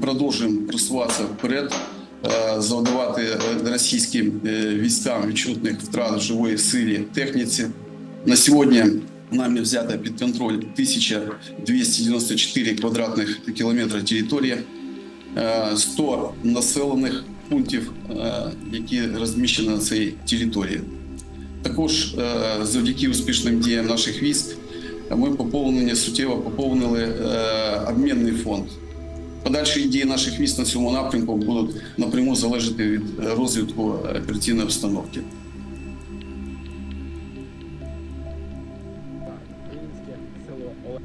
продовжуємо просуватися вперед, е, завдавати е, російським е, військам відчутних втрат живої силі, техніці. На сьогодні нами взято під контроль 1294 квадратних кілометри території, е, 100 населених пунктів, які розміщені на цій території. Також завдяки успішним діям наших військ ми поповнені суттєво поповнили обмінний фонд. Подальші дії наших військ на цьому напрямку будуть напряму залежати від е, розвитку е, операційної обстановки. Українське село